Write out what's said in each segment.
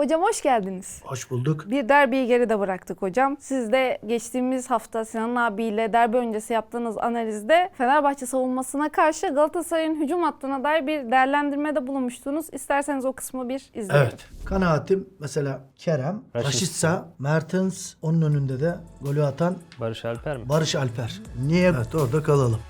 Hocam hoş geldiniz. Hoş bulduk. Bir derbiyi geride bıraktık hocam. Siz de geçtiğimiz hafta Sinan abiyle derbi öncesi yaptığınız analizde Fenerbahçe savunmasına karşı Galatasaray'ın hücum hattına dair bir değerlendirmede bulunmuştunuz. İsterseniz o kısmı bir izleyelim. Evet. Kanaatim mesela Kerem, Raşitsa. Mertens, onun önünde de golü atan Barış Alper mi? Barış Alper. Niye? Evet orada kalalım.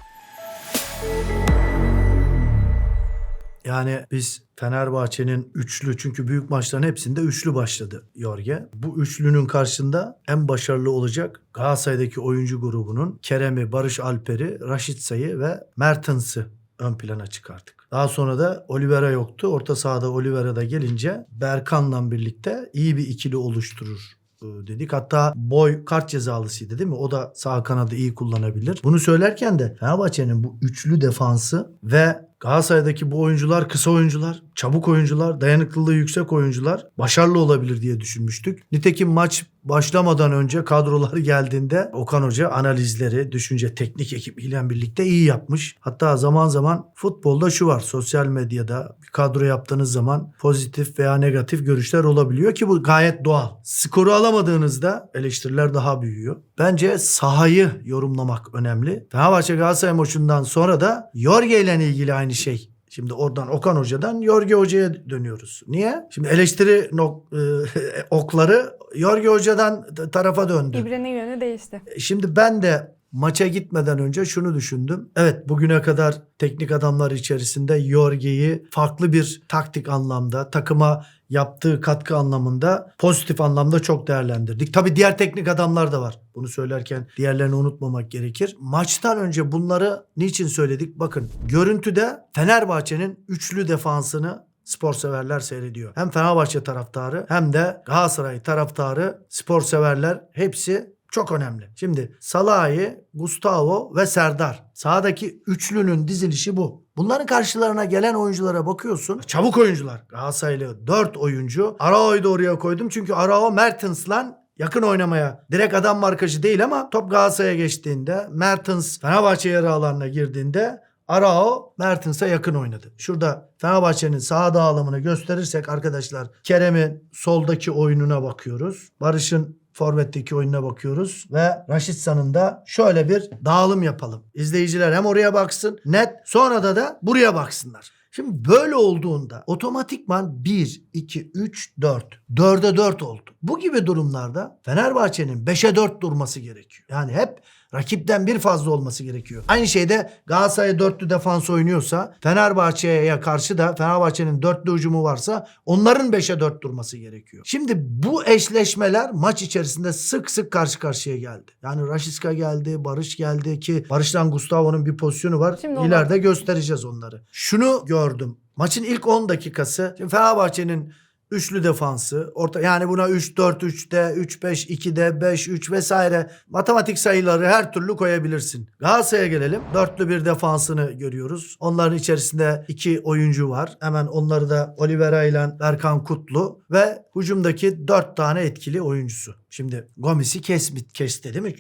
Yani biz Fenerbahçe'nin üçlü çünkü büyük maçların hepsinde üçlü başladı Yorge. Bu üçlünün karşısında en başarılı olacak Galatasaray'daki oyuncu grubunun Kerem'i, Barış Alper'i, Raşitsa'yı ve Mertens'i ön plana çıkarttık. Daha sonra da Oliveira yoktu. Orta sahada Oliveira da gelince Berkan'la birlikte iyi bir ikili oluşturur e, dedik. Hatta boy kart cezalısıydı değil mi? O da sağ kanadı iyi kullanabilir. Bunu söylerken de Fenerbahçe'nin bu üçlü defansı ve Galatasaray'daki bu oyuncular kısa oyuncular, çabuk oyuncular, dayanıklılığı yüksek oyuncular başarılı olabilir diye düşünmüştük. Nitekim maç başlamadan önce kadrolar geldiğinde Okan Hoca analizleri, düşünce teknik ekibiyle birlikte iyi yapmış. Hatta zaman zaman futbolda şu var. Sosyal medyada bir kadro yaptığınız zaman pozitif veya negatif görüşler olabiliyor ki bu gayet doğal. Skoru alamadığınızda eleştiriler daha büyüyor. Bence sahayı yorumlamak önemli. Fenerbahçe Galatasaray maçından sonra da Jorge ile ilgili aynı şey. Şimdi oradan Okan Hoca'dan Jorge Hoca'ya dönüyoruz. Niye? Şimdi eleştiri nok- e, okları Jorge Hoca'dan tarafa döndü. İbrenin yönü değişti. Şimdi ben de maça gitmeden önce şunu düşündüm. Evet bugüne kadar teknik adamlar içerisinde Jorge'yi farklı bir taktik anlamda, takıma yaptığı katkı anlamında, pozitif anlamda çok değerlendirdik. Tabii diğer teknik adamlar da var. Bunu söylerken diğerlerini unutmamak gerekir. Maçtan önce bunları niçin söyledik? Bakın görüntüde Fenerbahçe'nin üçlü defansını spor severler seyrediyor. Hem Fenerbahçe taraftarı hem de Galatasaray taraftarı, spor severler hepsi çok önemli. Şimdi Salahi, Gustavo ve Serdar. Sağdaki üçlünün dizilişi bu. Bunların karşılarına gelen oyunculara bakıyorsun. Çabuk oyuncular. Galatasaraylı 4 oyuncu. Arao'yu da oraya koydum. Çünkü Arao Mertens'la yakın oynamaya. Direkt adam markacı değil ama top Galatasaray'a geçtiğinde Mertens Fenerbahçe yarı alanına girdiğinde Arao Mertens'e yakın oynadı. Şurada Fenerbahçe'nin sağ dağılımını gösterirsek arkadaşlar Kerem'in soldaki oyununa bakıyoruz. Barış'ın forvetteki oyununa bakıyoruz ve Raşitsa'nın da şöyle bir dağılım yapalım. İzleyiciler hem oraya baksın net sonra da da buraya baksınlar. Şimdi böyle olduğunda otomatikman 1, 2, 3, 4. 4'e 4 oldu. Bu gibi durumlarda Fenerbahçe'nin 5'e 4 durması gerekiyor. Yani hep rakipten bir fazla olması gerekiyor. Aynı şeyde Galatasaray dörtlü defans oynuyorsa Fenerbahçe'ye karşı da Fenerbahçe'nin dörtlü hücumu varsa onların 5'e 4 durması gerekiyor. Şimdi bu eşleşmeler maç içerisinde sık sık karşı karşıya geldi. Yani Raşiska geldi, Barış geldi ki Barış'tan Gustavo'nun bir pozisyonu var. Şimdi İleride göstereceğiz onları. Şunu gördüm. Maçın ilk 10 dakikası Fenerbahçe'nin üçlü defansı. Orta yani buna 3 4 3'de, 3 5 2'de, 5 3 vesaire matematik sayıları her türlü koyabilirsin. Galatasaray'a gelelim. Dörtlü bir defansını görüyoruz. Onların içerisinde iki oyuncu var. Hemen onları da Oliveira ile Berkan Kutlu ve hücumdaki dört tane etkili oyuncusu. Şimdi Gomis'i kesmit kesti değil mi?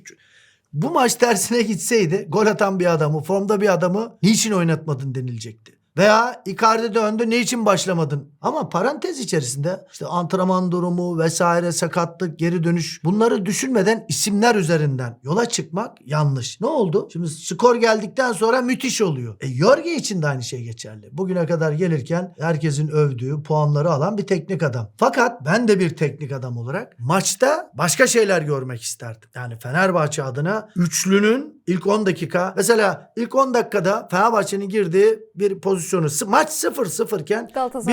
Bu maç tersine gitseydi gol atan bir adamı, formda bir adamı niçin oynatmadın denilecekti. Veya Icardi döndü niçin başlamadın? Ama parantez içerisinde işte antrenman durumu vesaire sakatlık geri dönüş bunları düşünmeden isimler üzerinden yola çıkmak yanlış. Ne oldu? Şimdi skor geldikten sonra müthiş oluyor. E Jorge için de aynı şey geçerli. Bugüne kadar gelirken herkesin övdüğü puanları alan bir teknik adam. Fakat ben de bir teknik adam olarak maçta başka şeyler görmek isterdim. Yani Fenerbahçe adına üçlünün ilk 10 dakika mesela ilk 10 dakikada Fenerbahçe'nin girdiği bir pozisyonu maç 0-0 iken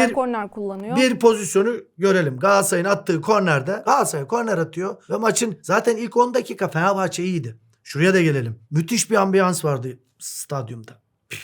Bir- korner kullanıyor. bir pozisyonu görelim. Galatasaray'ın attığı kornerde Galatasaray korner atıyor ve maçın zaten ilk 10 dakika Fenerbahçe iyiydi. Şuraya da gelelim. Müthiş bir ambiyans vardı stadyumda.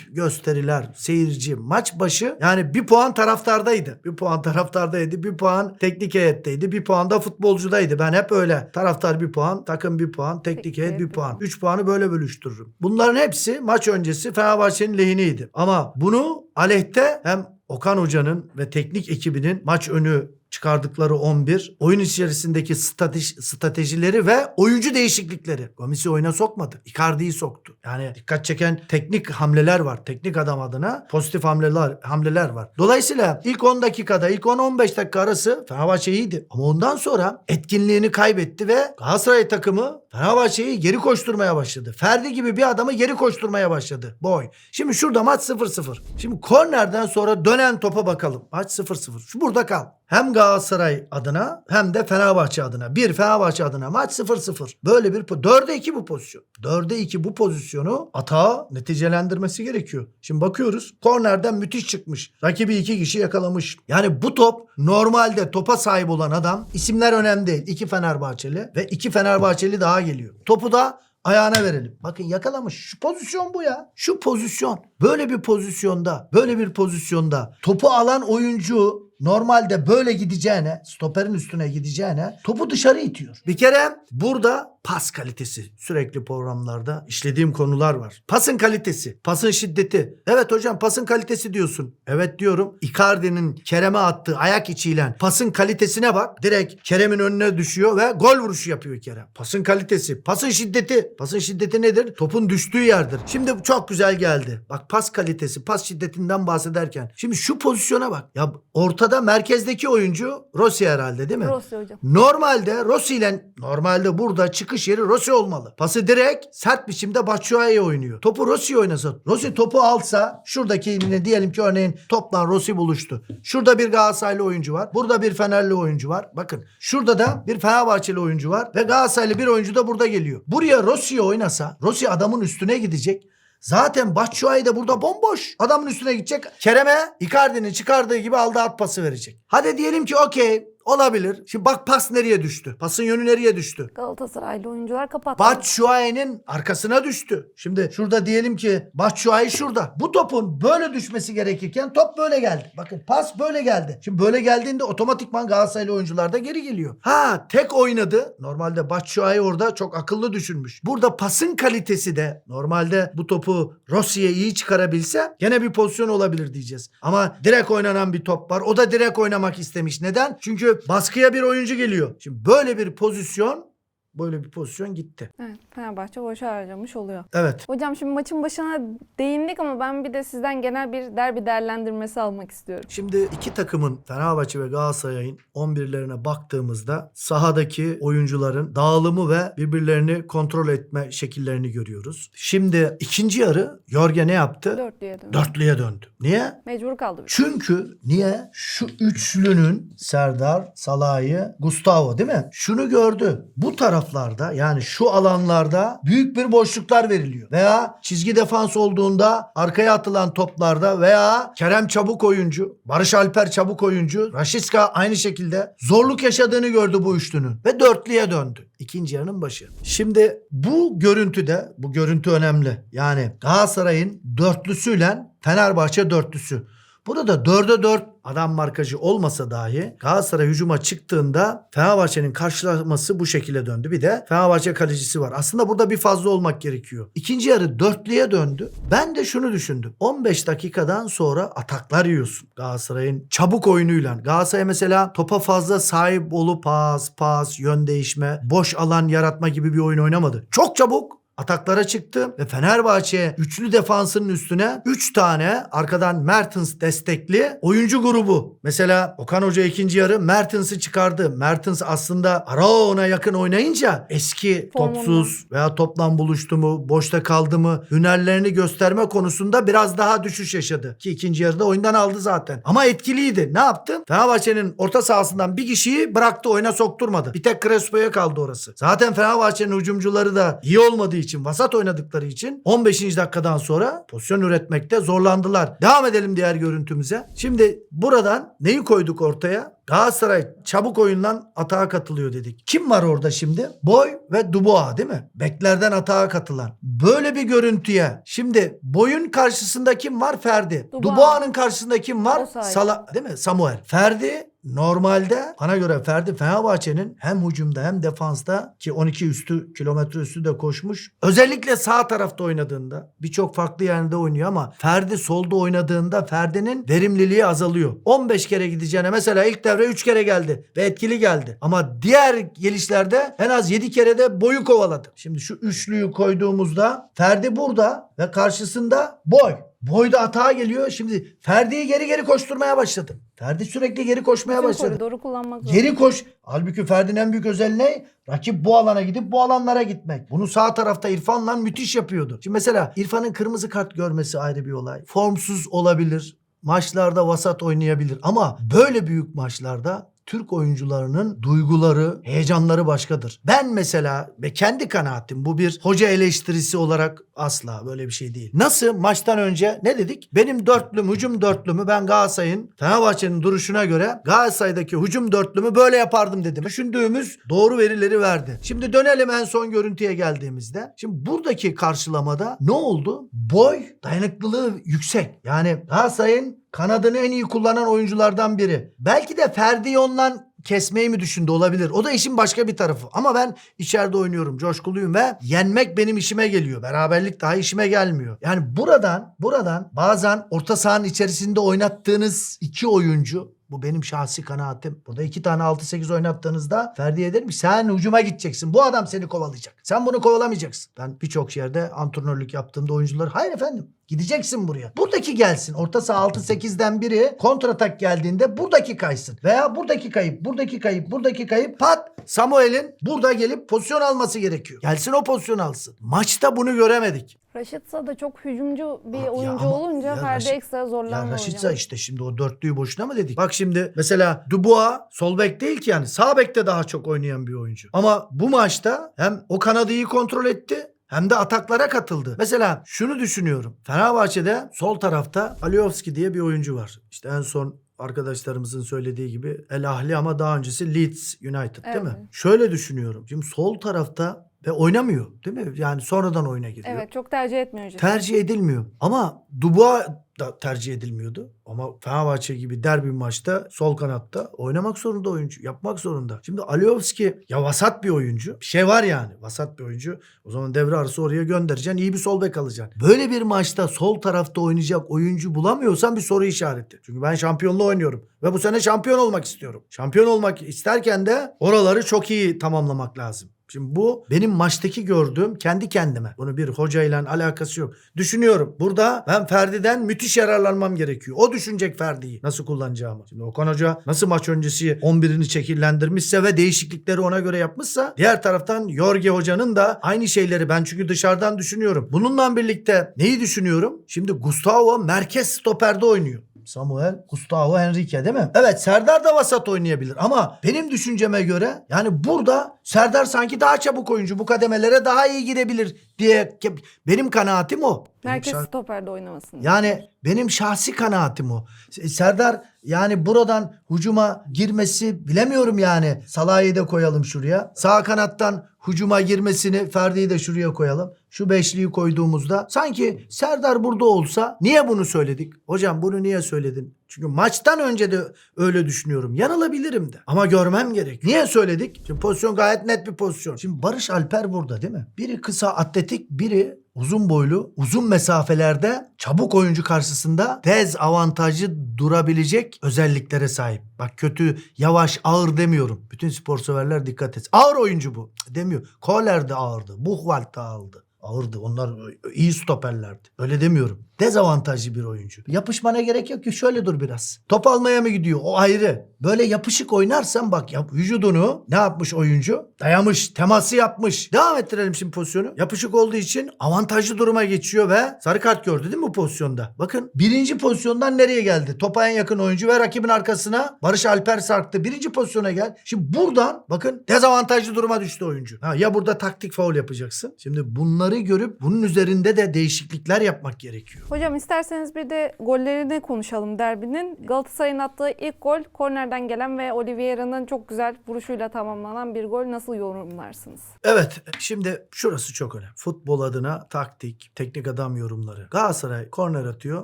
Gösteriler, seyirci, maç başı yani bir puan taraftardaydı. Bir puan taraftardaydı, bir puan teknik heyetteydi, bir puan da futbolcudaydı. Ben hep öyle. Taraftar bir puan, takım bir puan, teknik heyet bir puan. 3 puanı böyle bölüştürürüm. Bunların hepsi maç öncesi Fenerbahçe'nin lehineydi. Ama bunu aleyhte hem Okan Hoca'nın ve teknik ekibinin maç önü çıkardıkları 11, oyun içerisindeki strateji, stratejileri ve oyuncu değişiklikleri. Gomis'i oyuna sokmadı. Icardi'yi soktu. Yani dikkat çeken teknik hamleler var. Teknik adam adına pozitif hamleler hamleler var. Dolayısıyla ilk 10 dakikada, ilk 10-15 dakika arası Fenerbahçe iyiydi. Ama ondan sonra etkinliğini kaybetti ve Galatasaray takımı Fenerbahçe'yi geri koşturmaya başladı. Ferdi gibi bir adamı geri koşturmaya başladı. Boy. Şimdi şurada maç 0-0. Şimdi kornerden sonra dönen topa bakalım. Maç 0-0. Şu burada kal. Hem Galatasaray adına hem de Fenerbahçe adına. Bir Fenerbahçe adına maç 0-0. Böyle bir po- 4'e 2 bu pozisyon. 4'e 2 bu pozisyonu atağa neticelendirmesi gerekiyor. Şimdi bakıyoruz. Kornerden müthiş çıkmış. Rakibi iki kişi yakalamış. Yani bu top normalde topa sahip olan adam isimler önemli değil. İki Fenerbahçeli ve iki Fenerbahçeli daha geliyor. Topu da ayağına verelim. Bakın yakalamış. Şu pozisyon bu ya. Şu pozisyon. Böyle bir pozisyonda, böyle bir pozisyonda topu alan oyuncu normalde böyle gideceğine, stoperin üstüne gideceğine topu dışarı itiyor. Bir kere burada pas kalitesi sürekli programlarda işlediğim konular var. Pasın kalitesi, pasın şiddeti. Evet hocam pasın kalitesi diyorsun. Evet diyorum. Icardi'nin Kerem'e attığı ayak içiyle pasın kalitesine bak. Direkt Kerem'in önüne düşüyor ve gol vuruşu yapıyor Kerem. Pasın kalitesi, pasın şiddeti. Pasın şiddeti nedir? Topun düştüğü yerdir. Şimdi çok güzel geldi. Bak pas kalitesi, pas şiddetinden bahsederken. Şimdi şu pozisyona bak. Ya ortada merkezdeki oyuncu Rossi herhalde değil mi? Rossi hocam. Normalde Rossi ile normalde burada çıkış yeri Rossi olmalı. Pası direkt sert biçimde Batshuayi oynuyor. Topu Rossi oynasa. Rossi topu alsa şuradaki diyelim ki örneğin topla Rossi buluştu. Şurada bir Galatasaraylı oyuncu var. Burada bir Fenerli oyuncu var. Bakın şurada da bir Fenerbahçeli oyuncu var ve Galatasaraylı bir oyuncu da burada geliyor. Buraya Rossi oynasa Rossi adamın üstüne gidecek. Zaten Batshuayi de burada bomboş. Adamın üstüne gidecek. Kerem'e Icardi'nin çıkardığı gibi aldı at pası verecek. Hadi diyelim ki okey olabilir. Şimdi bak pas nereye düştü? Pasın yönü nereye düştü? Galatasaraylı oyuncular kapattı. Batshuayi'nin arkasına düştü. Şimdi şurada diyelim ki Batshuayi şurada. Bu topun böyle düşmesi gerekirken top böyle geldi. Bakın pas böyle geldi. Şimdi böyle geldiğinde otomatikman Galatasaraylı oyuncular da geri geliyor. Ha tek oynadı. Normalde Batshuayi orada çok akıllı düşünmüş. Burada pasın kalitesi de normalde bu topu Rossi'ye iyi çıkarabilse gene bir pozisyon olabilir diyeceğiz. Ama direkt oynanan bir top var. O da direkt oynamak istemiş. Neden? Çünkü baskıya bir oyuncu geliyor. Şimdi böyle bir pozisyon böyle bir pozisyon gitti. Evet, Fenerbahçe boşa harcamış oluyor. Evet. Hocam şimdi maçın başına değindik ama ben bir de sizden genel bir derbi değerlendirmesi almak istiyorum. Şimdi iki takımın Fenerbahçe ve Galatasaray'ın 11'lerine baktığımızda sahadaki oyuncuların dağılımı ve birbirlerini kontrol etme şekillerini görüyoruz. Şimdi ikinci yarı Jorge ne yaptı? Dörtlüye dönüyor. Dörtlüye döndü. Niye? Mecbur kaldı. bir. Çünkü niye? Şu üçlünün Serdar, Salah'ı, Gustavo değil mi? Şunu gördü. Bu taraflarda yani şu alanlarda büyük bir boşluklar veriliyor. Veya çizgi defans olduğunda arkaya atılan toplarda veya Kerem Çabuk oyuncu, Barış Alper Çabuk oyuncu, Raşiska aynı şekilde zorluk yaşadığını gördü bu üçlünün ve dörtlüye döndü. İkinci yarının başı. Şimdi bu görüntüde, bu görüntü önemli. Yani Galatasaray'ın dörtlüsüyle Fenerbahçe dörtlüsü. Burada dörde dört adam markajı olmasa dahi Galatasaray hücuma çıktığında Fenerbahçe'nin karşılaması bu şekilde döndü. Bir de Fenerbahçe kalecisi var. Aslında burada bir fazla olmak gerekiyor. İkinci yarı dörtlüye döndü. Ben de şunu düşündüm. 15 dakikadan sonra ataklar yiyorsun. Galatasaray'ın çabuk oyunuyla. Galatasaray mesela topa fazla sahip olup pas, pas, yön değişme, boş alan yaratma gibi bir oyun oynamadı. Çok çabuk ataklara çıktı ve Fenerbahçe üçlü defansının üstüne 3 tane arkadan Mertens destekli oyuncu grubu. Mesela Okan Hoca ikinci yarı Mertens'i çıkardı. Mertens aslında Arao'na yakın oynayınca eski topsuz veya toplam buluştu mu, boşta kaldı mı hünerlerini gösterme konusunda biraz daha düşüş yaşadı. Ki ikinci yarıda oyundan aldı zaten. Ama etkiliydi. Ne yaptı? Fenerbahçe'nin orta sahasından bir kişiyi bıraktı oyuna sokturmadı. Bir tek Crespo'ya kaldı orası. Zaten Fenerbahçe'nin hücumcuları da iyi olmadığı için, vasat oynadıkları için 15. dakikadan sonra pozisyon üretmekte zorlandılar. Devam edelim diğer görüntümüze. Şimdi buradan neyi koyduk ortaya? Galatasaray çabuk oyundan atağa katılıyor dedik. Kim var orada şimdi? Boy ve Dubois değil mi? Beklerden atağa katılan. Böyle bir görüntüye şimdi Boy'un karşısında kim var? Ferdi. Dubois. Dubois'ın karşısında kim var? Osayi. Sala değil mi? Samuel. Ferdi normalde bana göre Ferdi Fenerbahçe'nin hem hücumda hem defansta ki 12 üstü kilometre üstü de koşmuş. Özellikle sağ tarafta oynadığında birçok farklı yerde oynuyor ama Ferdi solda oynadığında Ferdi'nin verimliliği azalıyor. 15 kere gideceğine mesela ilk devre 3 kere geldi ve etkili geldi. Ama diğer gelişlerde en az 7 kere de boyu kovaladı. Şimdi şu üçlüyü koyduğumuzda Ferdi burada ve karşısında boy. Boyda hata geliyor. Şimdi Ferdi'yi geri geri koşturmaya başladı. Ferdi sürekli geri koşmaya Tüm başladı. koridoru kullanmak zorunda. Geri koş. Halbuki Ferdi'nin en büyük özelliği ne? Rakip bu alana gidip bu alanlara gitmek. Bunu sağ tarafta İrfan'la müthiş yapıyordu. Şimdi mesela İrfan'ın kırmızı kart görmesi ayrı bir olay. Formsuz olabilir. Maçlarda vasat oynayabilir. Ama böyle büyük maçlarda Türk oyuncularının duyguları, heyecanları başkadır. Ben mesela ve kendi kanaatim bu bir hoca eleştirisi olarak asla böyle bir şey değil. Nasıl maçtan önce ne dedik? Benim dörtlüm, hücum dörtlümü ben Galatasaray'ın Fenerbahçe'nin duruşuna göre Galatasaray'daki hücum dörtlümü böyle yapardım dedim. Düşündüğümüz doğru verileri verdi. Şimdi dönelim en son görüntüye geldiğimizde. Şimdi buradaki karşılamada ne oldu? Boy dayanıklılığı yüksek. Yani Galatasaray'ın kanadını en iyi kullanan oyunculardan biri. Belki de Ferdi ondan kesmeyi mi düşündü olabilir. O da işin başka bir tarafı. Ama ben içeride oynuyorum. Coşkuluyum ve yenmek benim işime geliyor. Beraberlik daha işime gelmiyor. Yani buradan buradan bazen orta sahanın içerisinde oynattığınız iki oyuncu bu benim şahsi kanaatim. Burada iki tane 6-8 oynattığınızda Ferdi'ye derim ki sen hücuma gideceksin. Bu adam seni kovalayacak. Sen bunu kovalamayacaksın. Ben birçok yerde antrenörlük yaptığımda oyuncular hayır efendim gideceksin buraya. Buradaki gelsin. Orta saha 6-8'den biri kontratak geldiğinde buradaki kaysın. Veya buradaki kayıp, buradaki kayıp, buradaki kayıp pat Samuel'in burada gelip pozisyon alması gerekiyor. Gelsin o pozisyon alsın. Maçta bunu göremedik. Raşitsa da çok hücumcu bir Ya oyuncu ama- olunca ya Ferdi Raşit- ekstra zorlanma Ya Raşitsa hocam. işte şimdi o dörtlüyü boşuna mı dedik? Bak şimdi mesela Dubois sol bek değil ki yani sağ bekte daha çok oynayan bir oyuncu. Ama bu maçta hem o kanadı iyi kontrol etti hem de ataklara katıldı. Mesela şunu düşünüyorum. Fenerbahçe'de sol tarafta Aliyovski diye bir oyuncu var. İşte en son arkadaşlarımızın söylediği gibi El Ahli ama daha öncesi Leeds United değil mi? Evet. Şöyle düşünüyorum. Şimdi sol tarafta ve oynamıyor değil mi? Yani sonradan oyuna giriyor Evet çok tercih etmiyor hocam. tercih edilmiyor. Ama Dubois da tercih edilmiyordu. Ama Fenerbahçe gibi derbi maçta sol kanatta oynamak zorunda oyuncu. Yapmak zorunda. Şimdi Aliyovski ya vasat bir oyuncu. Bir şey var yani. Vasat bir oyuncu. O zaman devre arası oraya göndereceksin. iyi bir sol bek alacaksın. Böyle bir maçta sol tarafta oynayacak oyuncu bulamıyorsan bir soru işareti. Çünkü ben şampiyonluğu oynuyorum. Ve bu sene şampiyon olmak istiyorum. Şampiyon olmak isterken de oraları çok iyi tamamlamak lazım. Şimdi bu benim maçtaki gördüğüm kendi kendime. Bunu bir hocayla alakası yok. Düşünüyorum. Burada ben Ferdi'den müthiş yararlanmam gerekiyor. O düşünecek Ferdi'yi nasıl kullanacağımı. Şimdi Okan Hoca nasıl maç öncesi 11'ini şekillendirmişse ve değişiklikleri ona göre yapmışsa diğer taraftan Jorge Hoca'nın da aynı şeyleri ben çünkü dışarıdan düşünüyorum. Bununla birlikte neyi düşünüyorum? Şimdi Gustavo merkez stoperde oynuyor. Samuel, Gustavo Henrique değil mi? Evet Serdar da vasat oynayabilir ama benim düşünceme göre yani burada Serdar sanki daha çabuk oyuncu bu kademelere daha iyi girebilir diye benim kanaatim o. Benim Merkez şah- stoperde oynamasın. yani benim şahsi kanaatim o. Serdar yani buradan hücuma girmesi bilemiyorum yani. Salah'ı da koyalım şuraya. Sağ kanattan hücuma girmesini Ferdi'yi de şuraya koyalım. Şu beşliyi koyduğumuzda sanki Serdar burada olsa niye bunu söyledik? Hocam bunu niye söyledin? Çünkü maçtan önce de öyle düşünüyorum. Yanılabilirim de. Ama görmem gerek. Niye söyledik? Şimdi pozisyon gayet net bir pozisyon. Şimdi Barış Alper burada değil mi? Biri kısa atletik, biri uzun boylu, uzun mesafelerde çabuk oyuncu karşısında dezavantajlı durabilecek özelliklere sahip. Bak kötü, yavaş, ağır demiyorum. Bütün spor severler dikkat et. Ağır oyuncu bu. Demiyor. Kohler de ağırdı. Buchwald da ağırdı. Ağırdı. Onlar iyi stoperlerdi. Öyle demiyorum. Dezavantajlı bir oyuncu. Yapışmana gerek yok ki şöyle dur biraz. Top almaya mı gidiyor? O ayrı. Böyle yapışık oynarsan bak yap, vücudunu ne yapmış oyuncu? Dayamış, teması yapmış. Devam ettirelim şimdi pozisyonu. Yapışık olduğu için avantajlı duruma geçiyor ve sarı kart gördü değil mi bu pozisyonda? Bakın birinci pozisyondan nereye geldi? Topa en yakın oyuncu ve rakibin arkasına Barış Alper sarktı. Birinci pozisyona gel. Şimdi buradan bakın dezavantajlı duruma düştü oyuncu. Ha, ya burada taktik faul yapacaksın. Şimdi bunları bunları görüp bunun üzerinde de değişiklikler yapmak gerekiyor. Hocam isterseniz bir de gollerini konuşalım derbinin. Galatasaray'ın attığı ilk gol kornerden gelen ve Oliveira'nın çok güzel vuruşuyla tamamlanan bir gol nasıl yorumlarsınız? Evet şimdi şurası çok önemli. Futbol adına taktik, teknik adam yorumları. Galatasaray korner atıyor.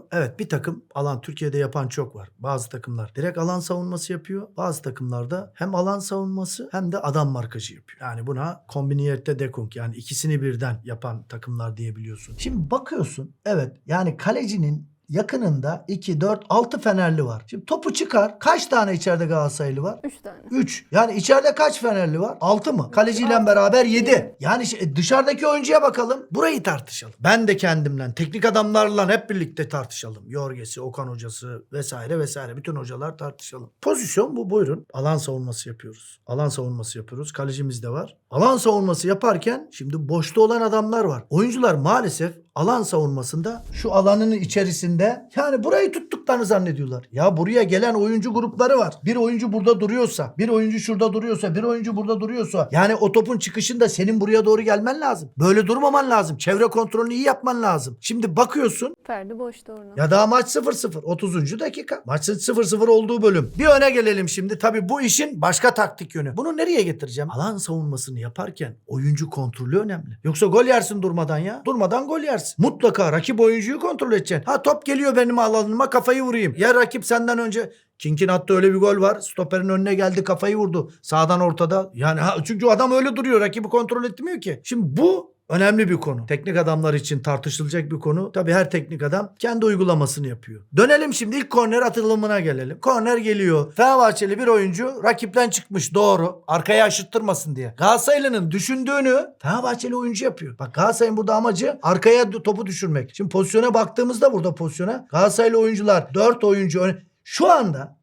Evet bir takım alan Türkiye'de yapan çok var. Bazı takımlar direkt alan savunması yapıyor. Bazı takımlarda hem alan savunması hem de adam markajı yapıyor. Yani buna kombiniyette dekunk yani ikisini birden yapan takımlar diyebiliyorsun. Şimdi bakıyorsun evet yani kalecinin yakınında 2, 4, 6 Fenerli var. Şimdi topu çıkar. Kaç tane içeride Galatasaraylı var? 3 tane. 3. Yani içeride kaç Fenerli var? 6 mı? Kaleciyle beraber 7. Yani şey- dışarıdaki oyuncuya bakalım. Burayı tartışalım. Ben de kendimle, teknik adamlarla hep birlikte tartışalım. Yorgesi, Okan hocası vesaire vesaire. Bütün hocalar tartışalım. Pozisyon bu buyurun. Alan savunması yapıyoruz. Alan savunması yapıyoruz. Kalecimiz de var. Alan savunması yaparken şimdi boşta olan adamlar var. Oyuncular maalesef alan savunmasında şu alanın içerisinde yani burayı tuttuklarını zannediyorlar. Ya buraya gelen oyuncu grupları var. Bir oyuncu burada duruyorsa, bir oyuncu şurada duruyorsa, bir oyuncu burada duruyorsa yani o topun çıkışında senin buraya doğru gelmen lazım. Böyle durmaman lazım. Çevre kontrolünü iyi yapman lazım. Şimdi bakıyorsun Ferdi boşta orada. ya daha maç 0-0. 30. dakika. Maçın 0-0 olduğu bölüm. Bir öne gelelim şimdi. Tabii bu işin başka taktik yönü. Bunu nereye getireceğim? Alan savunmasını yaparken oyuncu kontrolü önemli. Yoksa gol yersin durmadan ya. Durmadan gol yersin. Mutlaka rakip oyuncuyu kontrol edeceksin. Ha top geliyor benim alanıma kafayı vurayım. Ya rakip senden önce Kink'in attığı öyle bir gol var. Stoperin önüne geldi kafayı vurdu. Sağdan ortada. Yani ha, çünkü adam öyle duruyor. Rakibi kontrol etmiyor ki. Şimdi bu Önemli bir konu. Teknik adamlar için tartışılacak bir konu. Tabii her teknik adam kendi uygulamasını yapıyor. Dönelim şimdi ilk korner atılımına gelelim. Korner geliyor. Fenerbahçeli bir oyuncu rakipten çıkmış doğru. Arkaya aşıttırmasın diye. Galatasaraylı'nın düşündüğünü Fenerbahçeli oyuncu yapıyor. Bak Galatasaray'ın burada amacı arkaya topu düşürmek. Şimdi pozisyona baktığımızda burada pozisyona Galatasaraylı oyuncular 4 oyuncu şu anda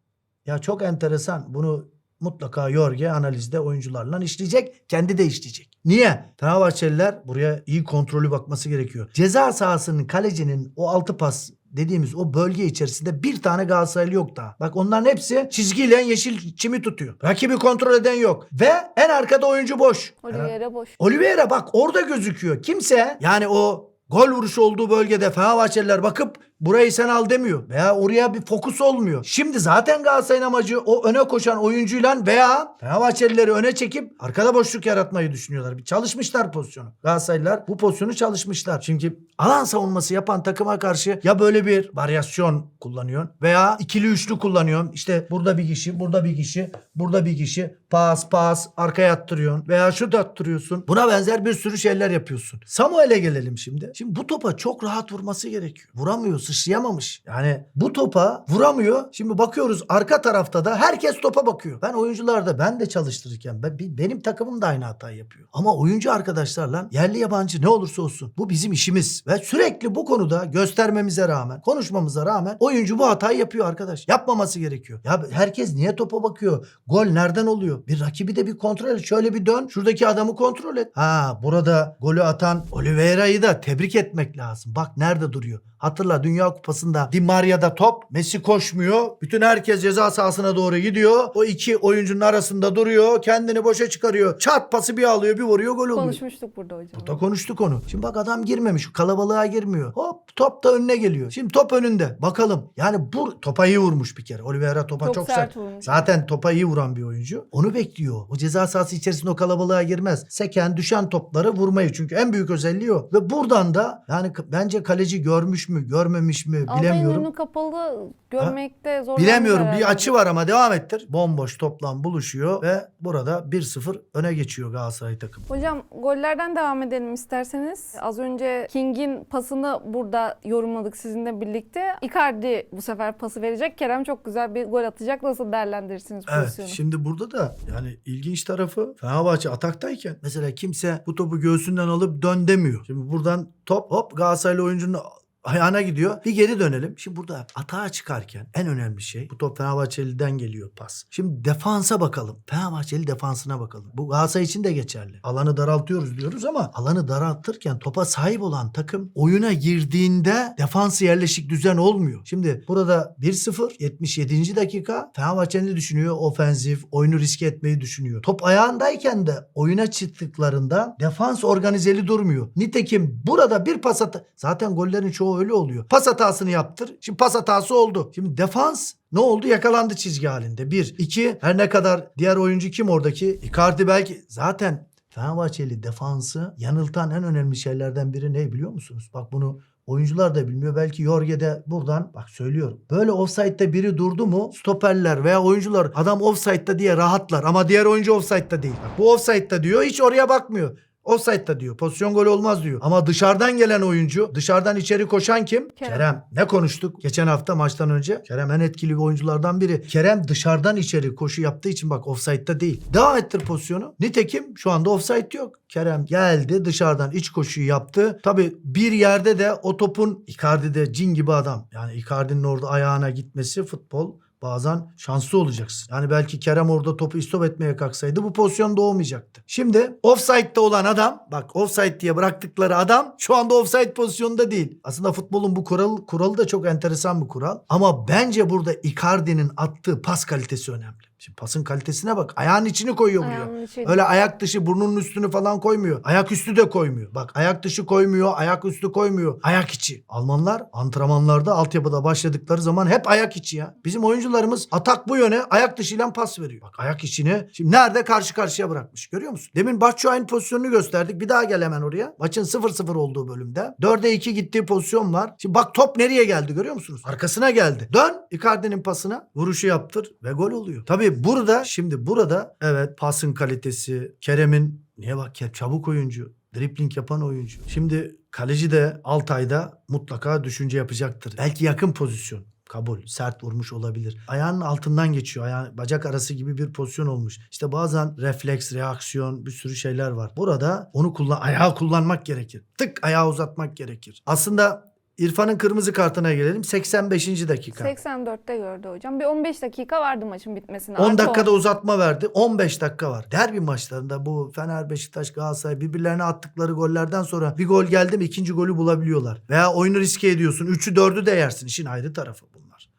ya çok enteresan bunu mutlaka Yorge analizde oyuncularla işleyecek. Kendi de işleyecek. Niye? Fenerbahçeliler buraya iyi kontrolü bakması gerekiyor. Ceza sahasının kalecinin o altı pas dediğimiz o bölge içerisinde bir tane Galatasaraylı yok daha. Bak onların hepsi çizgiyle yeşil çimi tutuyor. Rakibi kontrol eden yok. Ve en arkada oyuncu boş. Oliveira boş. Oliveira bak orada gözüküyor. Kimse yani o gol vuruşu olduğu bölgede Fenerbahçeliler bakıp burayı sen al demiyor. Veya oraya bir fokus olmuyor. Şimdi zaten Galatasaray'ın amacı o öne koşan oyuncuyla veya Fenerbahçelileri öne çekip arkada boşluk yaratmayı düşünüyorlar. Bir çalışmışlar pozisyonu. Galatasaraylılar bu pozisyonu çalışmışlar. Çünkü alan savunması yapan takıma karşı ya böyle bir varyasyon kullanıyorsun veya ikili üçlü kullanıyorsun. İşte burada bir kişi, burada bir kişi, burada bir kişi pas pas arkaya attırıyorsun veya şut attırıyorsun. Buna benzer bir sürü şeyler yapıyorsun. Samuel'e gelelim şimdi. Şimdi bu topa çok rahat vurması gerekiyor. Vuramıyor, sıçrayamamış. Yani bu topa vuramıyor. Şimdi bakıyoruz arka tarafta da herkes topa bakıyor. Ben oyuncularda ben de çalıştırırken ben, benim takımım da aynı hatayı yapıyor. Ama oyuncu arkadaşlarla yerli yabancı ne olursa olsun bu bizim işimiz. Ve sürekli bu konuda göstermemize rağmen, konuşmamıza rağmen oyuncu bu hatayı yapıyor arkadaş. Yapmaması gerekiyor. Ya herkes niye topa bakıyor? Gol nereden oluyor? Bir rakibi de bir kontrol et. Şöyle bir dön. Şuradaki adamı kontrol et. Ha burada golü atan Oliveira'yı da tebrik etmek lazım. Bak nerede duruyor. Hatırla Dünya Kupası'nda Di Maria'da top. Messi koşmuyor. Bütün herkes ceza sahasına doğru gidiyor. O iki oyuncunun arasında duruyor. Kendini boşa çıkarıyor. Çat pası bir alıyor bir vuruyor gol oluyor. Konuşmuştuk burada hocam. Burada konuştuk onu. Şimdi bak adam girmemiş. Kalabalığa girmiyor. Hop top da önüne geliyor. Şimdi top önünde. Bakalım. Yani bu topa iyi vurmuş bir kere. Oliveira topa Çok çok, sert sert. vurmuş. Zaten topa iyi vuran bir oyuncu. Onu bekliyor. O ceza sahası içerisinde o kalabalığa girmez. Seken düşen topları vurmayı. Çünkü en büyük özelliği o. Ve buradan da yani bence kaleci görmüş mü görmemiş mi bilemiyorum. önü kapalı görmekte zor. Bilemiyorum bir açı var ama devam ettir. Bomboş toplam buluşuyor ve burada 1-0 öne geçiyor Galatasaray takımı. Hocam gollerden devam edelim isterseniz. Az önce King'in pasını burada yorumladık sizinle birlikte. Icardi bu sefer pası verecek. Kerem çok güzel bir gol atacak. Nasıl değerlendirirsiniz Evet pozisyonu? şimdi burada da yani ilginç tarafı Fenerbahçe ataktayken mesela kimse bu topu göğsünden alıp dön demiyor. Şimdi buradan top hop Galatasaraylı oyuncunun Ayağına gidiyor. Bir geri dönelim. Şimdi burada atağa çıkarken en önemli şey bu top Fenerbahçeli'den geliyor pas. Şimdi defansa bakalım. Fenerbahçeli defansına bakalım. Bu Galatasaray için de geçerli. Alanı daraltıyoruz diyoruz ama alanı daraltırken topa sahip olan takım oyuna girdiğinde defansı yerleşik düzen olmuyor. Şimdi burada 1-0 77. dakika Fenerbahçeli düşünüyor ofensif oyunu riske etmeyi düşünüyor. Top ayağındayken de oyuna çıktıklarında defans organizeli durmuyor. Nitekim burada bir pas hata zaten gollerin çoğu öyle oluyor. Pas hatasını yaptır. Şimdi pas hatası oldu. Şimdi defans ne oldu? Yakalandı çizgi halinde. Bir. iki her ne kadar diğer oyuncu kim oradaki? Icardi belki zaten Fenerbahçeli defansı yanıltan en önemli şeylerden biri ne biliyor musunuz? Bak bunu Oyuncular da bilmiyor. Belki Jorge de buradan bak söylüyorum. Böyle offside'da biri durdu mu stoperler veya oyuncular adam offside'da diye rahatlar ama diğer oyuncu offside'da değil. Bak, bu offside'da diyor hiç oraya bakmıyor. Offside'da diyor. Pozisyon gol olmaz diyor. Ama dışarıdan gelen oyuncu, dışarıdan içeri koşan kim? Kerem. Kerem. Ne konuştuk geçen hafta maçtan önce? Kerem en etkili oyunculardan biri. Kerem dışarıdan içeri koşu yaptığı için bak offside'da değil. Devam ettir pozisyonu. Nitekim şu anda offside yok. Kerem geldi dışarıdan iç koşuyu yaptı. Tabi bir yerde de o topun Icardi'de cin gibi adam. Yani Icardi'nin orada ayağına gitmesi futbol bazen şanslı olacaksın. Yani belki Kerem orada topu istop etmeye kalksaydı bu pozisyon doğmayacaktı. Şimdi offside'da olan adam bak offside diye bıraktıkları adam şu anda offside pozisyonunda değil. Aslında futbolun bu kural, kuralı da çok enteresan bir kural. Ama bence burada Icardi'nin attığı pas kalitesi önemli. Şimdi pasın kalitesine bak. Ayağın içini koyuyor buraya. Öyle ayak dışı burnunun üstünü falan koymuyor. Ayak üstü de koymuyor. Bak ayak dışı koymuyor, ayak üstü koymuyor. Ayak içi. Almanlar antrenmanlarda altyapıda başladıkları zaman hep ayak içi ya. Bizim oyuncularımız atak bu yöne ayak dışıyla pas veriyor. Bak ayak içine şimdi nerede karşı karşıya bırakmış görüyor musun? Demin Batshuayi'nin pozisyonunu gösterdik. Bir daha gel hemen oraya. Maçın 0-0 olduğu bölümde. 4'e 2 gittiği pozisyon var. Şimdi bak top nereye geldi görüyor musunuz? Arkasına geldi. Dön Icardi'nin pasına vuruşu yaptır ve gol oluyor. Tabii burada şimdi burada evet pasın kalitesi Kerem'in niye bak ya çabuk oyuncu dripling yapan oyuncu. Şimdi kaleci de Altay'da mutlaka düşünce yapacaktır. Belki yakın pozisyon. Kabul. Sert vurmuş olabilir. Ayağının altından geçiyor. Ayağın, bacak arası gibi bir pozisyon olmuş. İşte bazen refleks, reaksiyon bir sürü şeyler var. Burada onu kullan ayağı kullanmak gerekir. Tık ayağı uzatmak gerekir. Aslında İrfan'ın kırmızı kartına gelelim. 85. dakika. 84'te gördü hocam. Bir 15 dakika vardı maçın bitmesine. 10 Artı dakikada uzatma verdi. 15 dakika var. Derbi maçlarında bu Fener, Beşiktaş, Galatasaray birbirlerine attıkları gollerden sonra bir gol geldi mi ikinci golü bulabiliyorlar. Veya oyunu riske ediyorsun. 3'ü 4'ü de yersin. İşin ayrı tarafı bunlar.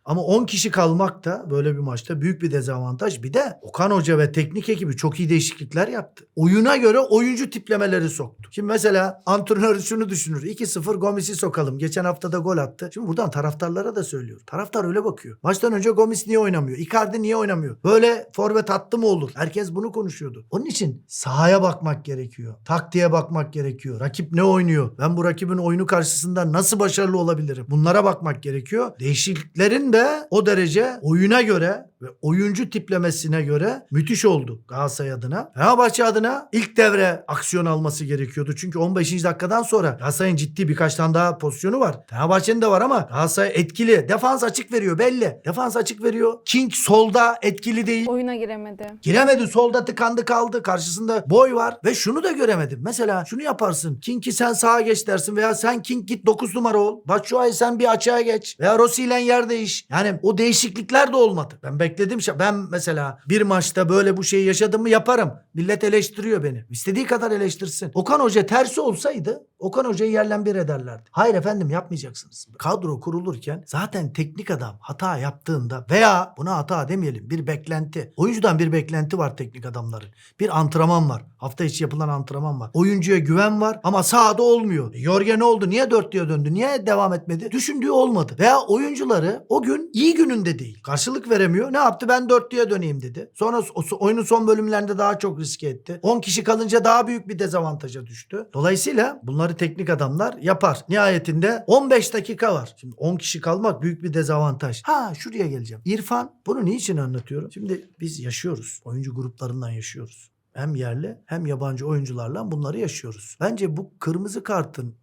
Ama 10 kişi kalmak da böyle bir maçta büyük bir dezavantaj. Bir de Okan Hoca ve teknik ekibi çok iyi değişiklikler yaptı. Oyuna göre oyuncu tiplemeleri soktu. Şimdi mesela antrenör şunu düşünür. 2-0 Gomis'i sokalım. Geçen hafta da gol attı. Şimdi buradan taraftarlara da söylüyorum. Taraftar öyle bakıyor. Maçtan önce Gomis niye oynamıyor? Icardi niye oynamıyor? Böyle forvet attı mı olur? Herkes bunu konuşuyordu. Onun için sahaya bakmak gerekiyor. Taktiğe bakmak gerekiyor. Rakip ne oynuyor? Ben bu rakibin oyunu karşısında nasıl başarılı olabilirim? Bunlara bakmak gerekiyor. Değişikliklerin de o derece oyuna göre ve oyuncu tiplemesine göre müthiş oldu Galatasaray adına. Fenerbahçe adına ilk devre aksiyon alması gerekiyordu. Çünkü 15. dakikadan sonra Galatasaray'ın ciddi birkaç tane daha pozisyonu var. Fenerbahçe'nin de var ama Galatasaray etkili. Defans açık veriyor belli. Defans açık veriyor. King solda etkili değil. Oyuna giremedi. Giremedi solda tıkandı kaldı. Karşısında boy var ve şunu da göremedim. Mesela şunu yaparsın. King'i sen sağa geç dersin veya sen King git 9 numara ol. Batshuayi sen bir açığa geç. Veya Rossi ile yer değiş. Yani o değişiklikler de olmadı. Ben bekledim. Ben mesela bir maçta böyle bu şeyi yaşadım mı yaparım. Millet eleştiriyor beni. İstediği kadar eleştirsin. Okan Hoca tersi olsaydı Okan Hoca'yı yerlen bir ederlerdi. Hayır efendim yapmayacaksınız. Kadro kurulurken zaten teknik adam hata yaptığında veya buna hata demeyelim bir beklenti. Oyuncudan bir beklenti var teknik adamların. Bir antrenman var. Hafta içi yapılan antrenman var. Oyuncuya güven var ama sahada olmuyor. E, ne oldu? Niye dörtlüye döndü? Niye devam etmedi? Düşündüğü olmadı. Veya oyuncuları o gün iyi gününde değil. Karşılık veremiyor. Ne yaptı? Ben dörtlüye döneyim dedi. Sonra oyunun son bölümlerinde daha çok riske etti. 10 kişi kalınca daha büyük bir dezavantaja düştü. Dolayısıyla bunları teknik adamlar yapar. Nihayetinde 15 dakika var. Şimdi 10 kişi kalmak büyük bir dezavantaj. Ha şuraya geleceğim. İrfan bunu niçin anlatıyorum? Şimdi biz yaşıyoruz. Oyuncu gruplarından yaşıyoruz. Hem yerli hem yabancı oyuncularla bunları yaşıyoruz. Bence bu kırmızı kartın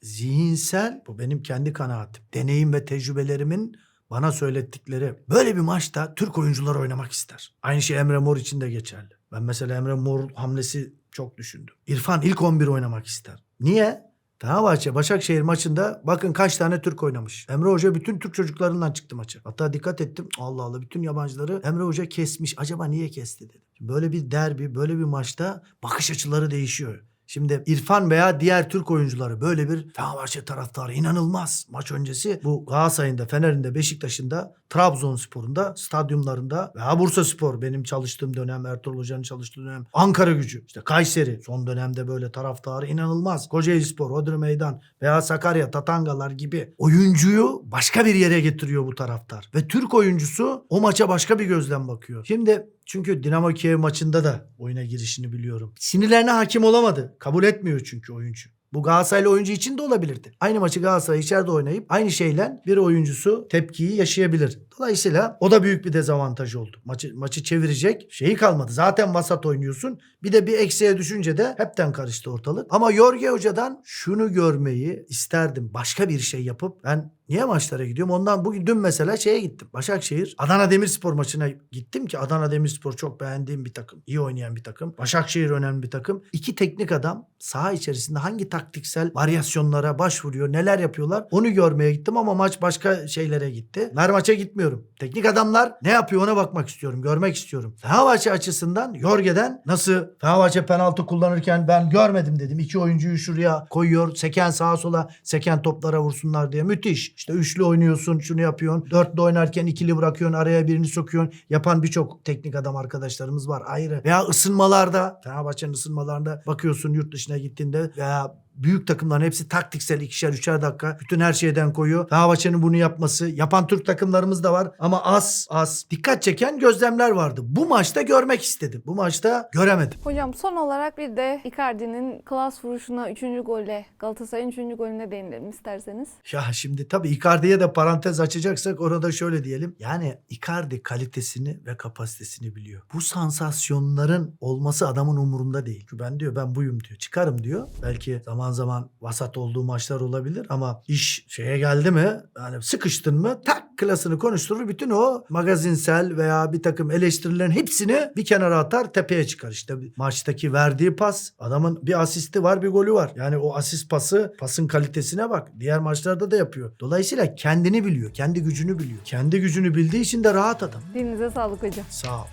zihinsel, bu benim kendi kanaatim, deneyim ve tecrübelerimin bana söylettikleri. Böyle bir maçta Türk oyuncular oynamak ister. Aynı şey Emre Mor için de geçerli. Ben mesela Emre Mor hamlesi çok düşündüm. İrfan ilk 11 oynamak ister. Niye? Fenerbahçe Başakşehir maçında bakın kaç tane Türk oynamış. Emre Hoca bütün Türk çocuklarından çıktı maça. Hatta dikkat ettim. Allah Allah bütün yabancıları Emre Hoca kesmiş. Acaba niye kesti dedim. Böyle bir derbi, böyle bir maçta bakış açıları değişiyor. Şimdi İrfan veya diğer Türk oyuncuları böyle bir Fenerbahçe taraftarı inanılmaz. Maç öncesi bu Galatasaray'ın da Fener'in de Beşiktaş'ın da Trabzonspor'un da stadyumlarında veya Bursa Spor benim çalıştığım dönem Ertuğrul Hoca'nın çalıştığı dönem Ankara gücü işte Kayseri son dönemde böyle taraftarı inanılmaz. Kocaeli Spor, Hodri Meydan veya Sakarya, Tatangalar gibi oyuncuyu başka bir yere getiriyor bu taraftar. Ve Türk oyuncusu o maça başka bir gözden bakıyor. Şimdi çünkü Dinamo Kiev maçında da oyuna girişini biliyorum. Sinirlerine hakim olamadı. Kabul etmiyor çünkü oyuncu. Bu Galatasaraylı oyuncu için de olabilirdi. Aynı maçı Galatasaray içeride oynayıp aynı şeyle bir oyuncusu tepkiyi yaşayabilir. Dolayısıyla o da büyük bir dezavantaj oldu. Maçı, maçı çevirecek şeyi kalmadı. Zaten vasat oynuyorsun. Bir de bir eksiğe düşünce de hepten karıştı ortalık. Ama Jorge Hoca'dan şunu görmeyi isterdim. Başka bir şey yapıp ben niye maçlara gidiyorum? Ondan bugün dün mesela şeye gittim. Başakşehir Adana Demirspor maçına gittim ki Adana Demirspor çok beğendiğim bir takım. iyi oynayan bir takım. Başakşehir önemli bir takım. İki teknik adam saha içerisinde hangi taktiksel varyasyonlara başvuruyor, neler yapıyorlar onu görmeye gittim ama maç başka şeylere gitti. Her maça gitmiyorum. Teknik adamlar ne yapıyor ona bakmak istiyorum, görmek istiyorum. Fenerbahçe açısından Jorge'den nasıl Fenerbahçe penaltı kullanırken ben görmedim dedim. İki oyuncuyu şuraya koyuyor. Seken sağa sola seken toplara vursunlar diye. Müthiş. İşte üçlü oynuyorsun, şunu yapıyorsun. Dörtlü oynarken ikili bırakıyorsun, araya birini sokuyorsun. Yapan birçok teknik adam arkadaşlarımız var ayrı. Veya ısınmalarda, Fenerbahçe'nin ısınmalarında bakıyorsun yurt dışına gittiğinde veya büyük takımların hepsi taktiksel ikişer üçer dakika bütün her şeyden koyuyor. Fenerbahçe'nin bunu yapması yapan Türk takımlarımız da var ama az az dikkat çeken gözlemler vardı. Bu maçta görmek istedim. Bu maçta göremedim. Hocam son olarak bir de Icardi'nin klas vuruşuna 3. golle, Galatasaray'ın 3. golüne değinelim isterseniz. Ya şimdi tabii Icardi'ye de parantez açacaksak orada şöyle diyelim. Yani Icardi kalitesini ve kapasitesini biliyor. Bu sansasyonların olması adamın umurunda değil. Çünkü ben diyor ben buyum diyor. Çıkarım diyor. Belki zaman zaman vasat olduğu maçlar olabilir ama iş şeye geldi mi yani sıkıştın mı tak klasını konuşturur. Bütün o magazinsel veya bir takım eleştirilerin hepsini bir kenara atar tepeye çıkar. İşte maçtaki verdiği pas adamın bir asisti var bir golü var. Yani o asist pası pasın kalitesine bak. Diğer maçlarda da yapıyor. Dolayısıyla kendini biliyor. Kendi gücünü biliyor. Kendi gücünü bildiği için de rahat adam. Dilinize sağlık hocam. Sağ ol.